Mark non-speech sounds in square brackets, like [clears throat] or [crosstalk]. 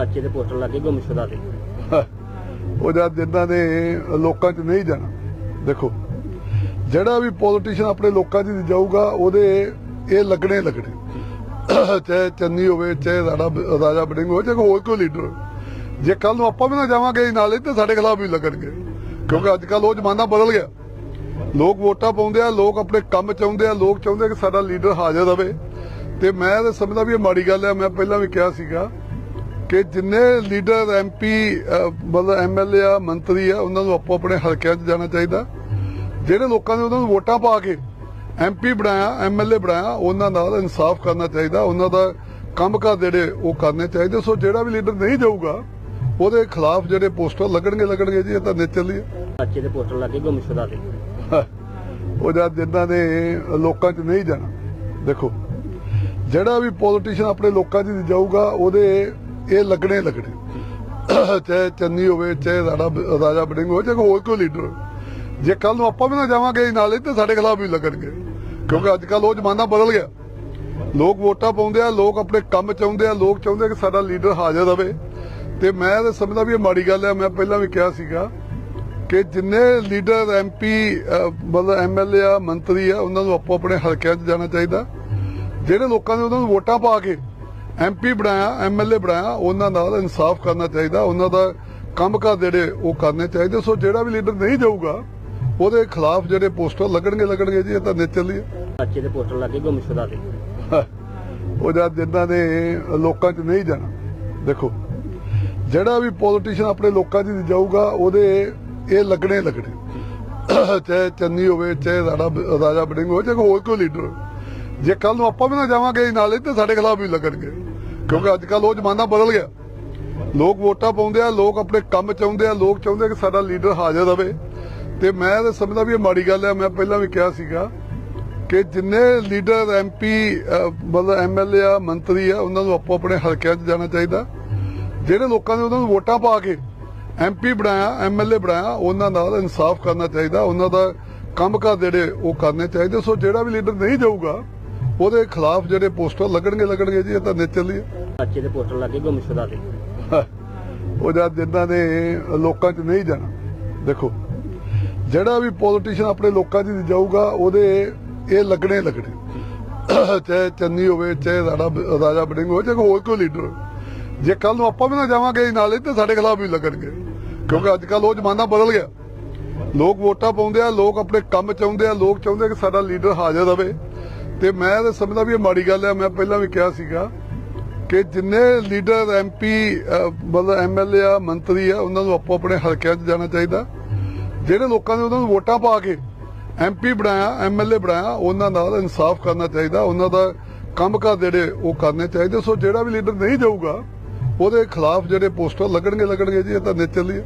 ਬੱਚੇ ਦੇ ਪੋਸਟਰ ਲੱਗੇ ਗੁੰਮਸ਼ੁਦਾ ਦੇ। ਉਹ ਜਦ ਜਿੱਦਾਂ ਦੇ ਲੋਕਾਂ 'ਚ ਨਹੀਂ ਜਾਣਾ, ਦੇਖੋ, ਜਿਹੜਾ ਵੀ ਪੋਲੀਟੀਸ਼ੀਅਨ ਆਪਣੇ ਲੋਕਾਂ 'ਚ ਜਾਊਗਾ, ਉਹਦੇ ਇਹ ਲੱਗਣੇ ਲੱਗਣੇ। ਚਾਹੇ ਚੰਨੀ ਹੋਵੇ, ਚਾਹੇ ਰਾਣਾ ਰਾਜਾ ਬੜਿੰਗ ਹੋਵੇ, ਚਾਹੇ ਹੋਰ ਕੋਈ ਲੀਡਰ ਜੇ ਕੱਲ ਨੂੰ ਆਪਾਂ ਵੀ ਨਾ ਜਾਵਾਂਗੇ ਨਾਲੇ ਤੇ ਸਾਡੇ ਖਿਲਾਫ ਵੀ ਲੱਗਣਗੇ। ਕਿਉਂਕਿ ਅੱਜ ਕੱਲ ਉਹ ਜ਼ਮਾਨਾ ਬਦਲ ਗਿਆ। ਲੋਕ ਵੋਟਾਂ ਪਾਉਂਦੇ ਆ, ਲੋਕ ਆਪਣੇ ਕੰਮ ਚਾਹੁੰਦੇ ਆ, ਲੋਕ ਚਾਹੁੰਦੇ ਆ ਕਿ ਸਾਡਾ ਲੀਡਰ ਹਾਜ਼ਰ ਰਵੇ। ਤੇ ਮੈਂ ਤਾਂ ਸਮਝਦਾ ਵੀ ਇਹ ਮਾੜੀ ਗੱਲ ਹੈ ਮੈਂ ਪਹਿਲਾਂ ਵੀ ਕਿਹਾ ਸੀਗਾ ਕਿ ਜਿੰਨੇ ਲੀਡਰ ਐਮਪੀ ਮਤਲਬ ਐਮਐਲਏ ਆ ਮੰਤਰੀ ਆ ਉਹਨਾਂ ਨੂੰ ਆਪੋ ਆਪਣੇ ਹਲਕਿਆਂ 'ਚ ਜਾਣਾ ਚਾਹੀਦਾ। ਜਿਹੜੇ ਲੋਕਾਂ ਨੇ ਉਹਨਾਂ ਨੂੰ ਵੋਟਾਂ ਪਾ ਕੇ ਐਮਪੀ ਬਣਾਇਆ ਐਮਐਲਏ ਬਣਾਇਆ ਉਹਨਾਂ ਨਾਲ ਇਨਸਾਫ ਕਰਨਾ ਚਾਹੀਦਾ। ਉਹਨਾਂ ਦਾ ਕੰਮ ਕਰ ਜਿਹੜੇ ਉਹ ਕਰਨੇ ਚਾਹੀਦੇ। ਸੋ ਜਿਹੜਾ ਵੀ ਲੀਡਰ ਨਹੀਂ ਜਾਊਗਾ ਉਹਦੇ ਖਿਲਾਫ ਜਿਹੜੇ ਪੋਸਟਰ ਲੱਗਣਗੇ ਲੱਗਣਗੇ ਜੀ ਇਹ ਤਾਂ ਨਿਚਲ ਹੀ ਬੱਚੇ ਦੇ ਪੋਸਟਰ ਲੱਗੇ ਗੁੰਮਸ਼ੁਦਾ ਦੇ। [laughs] ਉਹ ਜਦ ਜਿੱਦਾਂ ਦੇ ਲੋਕਾਂ 'ਚ ਨਹੀਂ ਜਾਣਾ ਦੇਖੋ ਜਿਹੜਾ ਵੀ ਪੋਲੀਟੀਸ਼ੀਅਨ ਆਪਣੇ ਲੋਕਾਂ 'ਚ ਜਾਊਗਾ ਉਹਦੇ ਇਹ ਲੱਗਣੇ ਲੱਗਣੇ। ਚਾਹੇ ਚੰਨੀ ਹੋਵੇ, ਚਾਹੇ ਰਾਣਾ ਰਾਜਾ ਬੜਿੰਗ ਹੋਵੇ, ਚਾਹੇ ਹੋਰ ਕੋਈ ਲੀਡਰ ਹੋਵੇ। ਜੇ ਕੱਲ ਨੂੰ ਆਪਾਂ ਵੀ ਨਾ ਜਾਵਾਂਗੇ ਨਾਲੇ, ਤੇ ਸਾਡੇ ਖਿਲਾਫ ਵੀ ਲੱਗਣਗੇ। ਕਿਉਂਕਿ ਅੱਜ ਕੱਲ ਉਹ ਜ਼ਮਾਨਾ ਬਦਲ ਗਿਆ। ਲੋਕ ਵੋਟਾਂ ਪਾਉਂਦੇ ਆ, ਲੋਕ ਆਪਣੇ ਕੰਮ ਚਾਹੁੰਦੇ ਆ, ਲੋਕ ਚਾਹੁੰਦੇ ਆ ਕਿ ਸਾਡਾ ਲੀਡਰ ਹਾਜ਼ਰ ਰਵੇ। ਤੇ ਮੈਂ ਤਾਂ ਸਮਝਦਾ ਵੀ ਇਹ ਮਾੜੀ ਗੱਲ ਹੈ ਮੈਂ ਪਹਿਲਾਂ ਵੀ ਕਿਹਾ ਸੀਗਾ ਕਿ ਜਿੰਨੇ ਲੀਡਰ ਐਮਪੀ ਮਤਲਬ ਐਮਐਲਏ ਆ, ਮੰਤਰੀ ਆ, ਉਹਨਾਂ ਨੂੰ ਆਪੋ ਆਪਣੇ ਹਲਕਿਆਂ 'ਚ ਜਾਣਾ ਚਾਹੀਦਾ। ਜਿਹੜੇ ਲੋਕਾਂ ਨੇ ਉਹਨਾਂ ਨੂੰ ਵੋਟਾਂ ਪਾ ਕੇ ਐਮਪੀ ਬਣਾਇਆ ਐਮਐਲਏ ਬਣਾਇਆ ਉਹਨਾਂ ਨਾਲ ਇਨਸਾਫ ਕਰਨਾ ਚਾਹੀਦਾ ਉਹਨਾਂ ਦਾ ਕੰਮ ਕਰ ਜਿਹੜੇ ਉਹ ਕਰਨੇ ਚਾਹੀਦੇ ਸੋ ਜਿਹੜਾ ਵੀ ਲੀਡਰ ਨਹੀਂ ਜਾਊਗਾ ਉਹਦੇ ਖਿਲਾਫ ਜਿਹੜੇ ਪੋਸਟਰ ਲੱਗਣਗੇ ਲੱਗਣਗੇ ਜੀ ਇਹ ਤਾਂ ਨਿਚਲ ਹੀ। ਬੱਚੇ ਦੇ ਪੋਸਟਰ ਲੱਗੇ ਗੁੰਮਸ਼ੁਦਾ ਦੇ। ਉਹ ਜਦ ਜਿੱਦਾਂ ਦੇ ਲੋਕਾਂ 'ਚ ਨਹੀਂ ਜਾਣਾ ਦੇਖੋ ਜਿਹੜਾ ਵੀ ਪੋਲੀਟੀਸ਼ੀਅਨ ਆਪਣੇ ਲੋਕਾਂ 'ਚ ਜਾਊਗਾ ਉਹਦੇ ਇਹ ਲੱਗਣੇ ਲੱਗਣੇ। ਚਾਹੇ ਚੰਨੀ ਹੋਵੇ ਚਾਹੇ ਰਾਣਾ ਰਾਜਾ ਬੜਿੰਗ ਹੋਵੇ ਚਾਹੇ ਹੋਰ ਕੋਈ ਲੀਡਰ ਹੋਵੇ। ਜੇ ਕੱਲ ਨੂੰ ਆਪਾਂ ਵੀ ਨਾ ਜਾਵਾਂਗੇ ਨਾਲੇ, ਤੇ ਸਾਡੇ ਖਿਲਾਫ ਵੀ ਲੱਗਣਗੇ। ਕਿਉਂਕਿ ਅੱਜ ਕੱਲ ਉਹ ਜ਼ਮਾਨਾ ਬਦਲ ਗਿਆ। ਲੋਕ ਵੋਟਾਂ ਪਾਉਂਦੇ ਆ, ਲੋਕ ਆਪਣੇ ਕੰਮ ਚਾਹੁੰਦੇ ਆ, ਲੋਕ ਚਾਹੁੰਦੇ ਕਿ ਸਾਡਾ ਲੀਡਰ ਹਾਜ਼ਰ ਰਵੇ। ਤੇ ਮੈਂ ਤਾਂ ਸਮਝਦਾ ਵੀ ਇਹ ਮਾੜੀ ਗੱਲ ਹੈ ਮੈਂ ਪਹਿਲਾਂ ਵੀ ਕਿਹਾ ਸੀਗਾ ਕਿ ਜਿੰਨੇ ਲੀਡਰ ਐਮਪੀ ਮਤਲਬ ਐਮਐਲਏ ਆ, ਮੰਤਰੀ ਆ, ਉਹਨਾਂ ਨੂੰ ਆਪੋ ਆਪਣੇ ਹਲਕਿਆਂ 'ਚ ਜਾਣਾ ਚਾਹੀਦਾ। ਜਿਹੜੇ ਲੋਕਾਂ ਨੇ ਉਹਨਾਂ ਨੂੰ ਵੋਟਾਂ ਪਾ ਕੇ ਐਮਪੀ ਬਣਾਇਆ ਐਮਐਲਏ ਬਣਾਇਆ, ਉਹਨਾਂ ਨਾਲ ਇਨਸਾਫ ਕਰਨਾ ਚਾਹੀਦਾ। ਉਹਨਾਂ ਦਾ ਕੰਮ ਕਰ ਜਿਹੜੇ ਉਹ ਕਰਨੇ ਚਾਹੀਦੇ। ਸੋ ਜਿਹੜਾ ਵੀ ਲੀਡਰ ਨਹੀਂ ਜਾਊਗਾ ਉਹਦੇ ਖਿਲਾਫ ਜਿਹੜੇ ਪੋਸਟਰ ਲੱਗਣਗੇ ਲੱਗਣਗੇ ਜੀ ਇਹ ਤਾਂ ਨਿਚਲ ਹੀ ਬੱਚੇ ਦੇ ਪੋਸਟਰ ਲੱਗੇ ਗੁੰਮਸ਼ੁਦਾ ਦੇ। [laughs] ਉਹ ਜਦ ਜਿੱਦਾਂ ਦੇ ਲੋਕਾਂ 'ਚ ਨਹੀਂ ਜਾਣਾ ਦੇਖੋ ਜਿਹੜਾ ਵੀ ਪੋਲੀਟੀਸ਼ੀਅਨ ਆਪਣੇ ਲੋਕਾਂ 'ਚ ਜਾਊਗਾ ਉਹਦੇ ਇਹ ਲੱਗਣੇ ਲੱਗਣੇ। [clears throat] ਚਾਹੇ ਚੰਨੀ ਹੋਵੇ ਚਾਹੇ ਰਾਣਾ ਰਾਜਾ ਬੜਿੰਗ ਹੋਵੇ ਚਾਹੇ ਹੋਰ ਕੋਈ ਲੀਡਰ। ਜੇ ਕੱਲ ਨੂੰ ਆਪਾਂ ਵੀ ਨਾ ਜਾਵਾਂਗੇ ਨਾਲੇ ਤੇ ਸਾਡੇ ਖਿਲਾਫ ਵੀ ਲੱਗਣਗੇ। ਕਿਉਂਕਿ ਅੱਜ ਕੱਲ ਉਹ ਜ਼ਮਾਨਾ ਬਦਲ ਗਿਆ। ਲੋਕ ਵੋਟਾਂ ਪਾਉਂਦੇ ਆ ਲੋਕ ਆਪਣੇ ਕੰਮ ਚਾਹੁੰਦੇ ਆ ਲੋਕ ਚਾਹੁੰਦੇ ਆ ਕਿ ਸਾਡਾ ਲੀਡਰ ਹਾਜ਼ਰ ਰਵੇ ਤੇ ਮੈਂ ਤਾਂ ਸਮਝਦਾ ਵੀ ਇਹ ਮਾੜੀ ਗੱਲ ਹੈ। ਮੈਂ ਪਹਿਲਾਂ ਵੀ ਕਿਹਾ ਸੀਗਾ ਕਿ ਜਿੰਨੇ ਲੀਡਰ ਐਮਪੀ ਮਤਲਬ ਐਮਐਲਏ ਆ, ਮੰਤਰੀ ਆ, ਉਹਨਾਂ ਨੂੰ ਆਪੋ ਆਪਣੇ ਹਲਕਿਆਂ 'ਚ ਜਾਣਾ ਚਾਹੀਦਾ। ਜਿਹੜੇ ਲੋਕਾਂ ਨੇ ਉਹਨਾਂ ਨੂੰ ਵੋਟਾਂ ਪਾ ਕੇ ਐਮਪੀ ਬਣਾਇਆ ਐਮਐਲਏ ਬਣਾਇਆ, ਉਹਨਾਂ ਨਾਲ ਇਨਸਾਫ ਕਰਨਾ ਚਾਹੀਦਾ। ਉਹਨਾਂ ਦਾ ਕੰਮ ਕਰ ਜਿਹੜੇ ਉਹ ਕਰਨੇ ਚਾਹੀਦੇ। ਸੋ ਜਿਹੜਾ ਵੀ ਲੀਡਰ ਨਹੀਂ ਜਾਊਗਾ, ਉਹਦੇ ਖਿਲਾਫ ਜਿਹੜੇ ਪੋਸਟਰ ਲੱਗਣਗੇ ਲੱਗਣਗੇ ਜੀ, ਇਹ ਤਾਂ ਨਿਚਲ ਹੀ।